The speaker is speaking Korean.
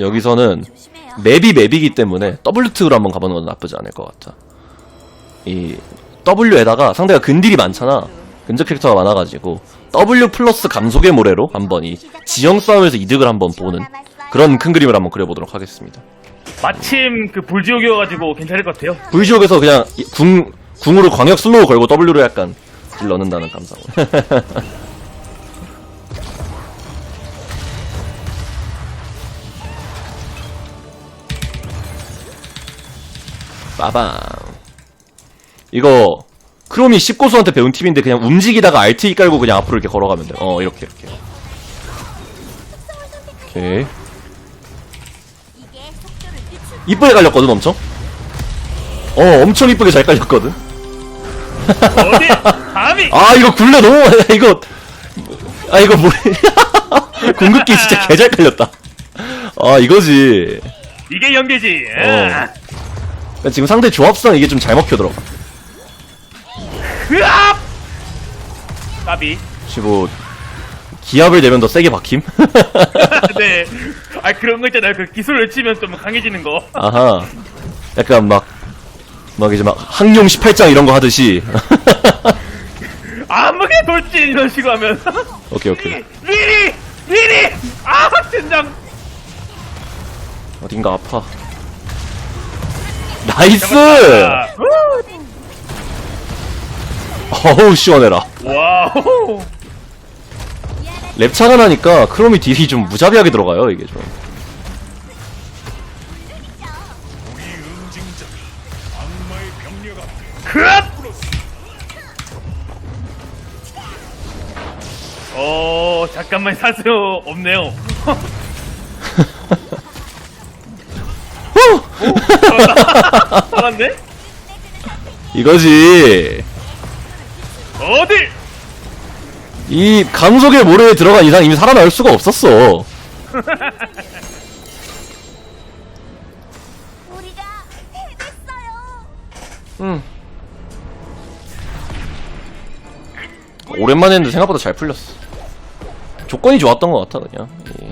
여기서는. 맵이 맵이기 때문에 W특으로 한번 가보는 건 나쁘지 않을 것 같아. 이 W에다가 상대가 근딜이 많잖아. 근접 캐릭터가 많아가지고 W 플러스 감속의 모래로 한번 이 지형 싸움에서 이득을 한번 보는 그런 큰 그림을 한번 그려보도록 하겠습니다. 마침 그 불지옥이어가지고 괜찮을 것 같아요. V지옥에서 그냥 이 궁 궁으로 광역 슬로우 걸고 W로 약간 딜 넣는다는 감상 빠밤. 이거 크롬이 10고수한테 배운 팁인데 그냥 움직이다가 RT 깔고 그냥 앞으로 이렇게 걸어가면 돼. 어 이렇게 이렇게. 오케이. 이쁘게 깔렸거든 엄청. 어 엄청 이쁘게 잘 깔렸거든. 어디? 감히! 아 이거 굴레 너무 이거 아 이거 뭐 궁극기 진짜 개잘 깔렸다. 아 이거지. 이게 연계지. 어. 아. 그러니까 지금 상대 조합상 이게 좀 잘 먹혀 들어가. 으압! 까비. 혹시 뭐 기압을 내면 더 세게 박힘? 네. 아 그런 거 있잖아요. 그 기술을 치면 좀 강해지는 거. 아하. 약간 막, 막 이제 막 항용 18장 이런 거 하듯이. 아무게 돌진 이런 식으로 하면. 오케이, 오케이. 미리! 미리! 아 젠장! 어딘가 아파. 나이스! 아, 어우, 시원해라. 와우. 랩차가 나니까 크롬이 딜이 좀 무자비하게 들어가요, 이게 좀. 어 잠깐만 사세요 없네요. 살았네? 이거지. 어디? 이 감속의 모래에 들어간 이상 이미 살아날 수가 없었어. 우리가 해냈어요. 응. 오랜만에 했는데 생각보다 잘 풀렸어. 조건이 좋았던 것 같아, 그냥. 이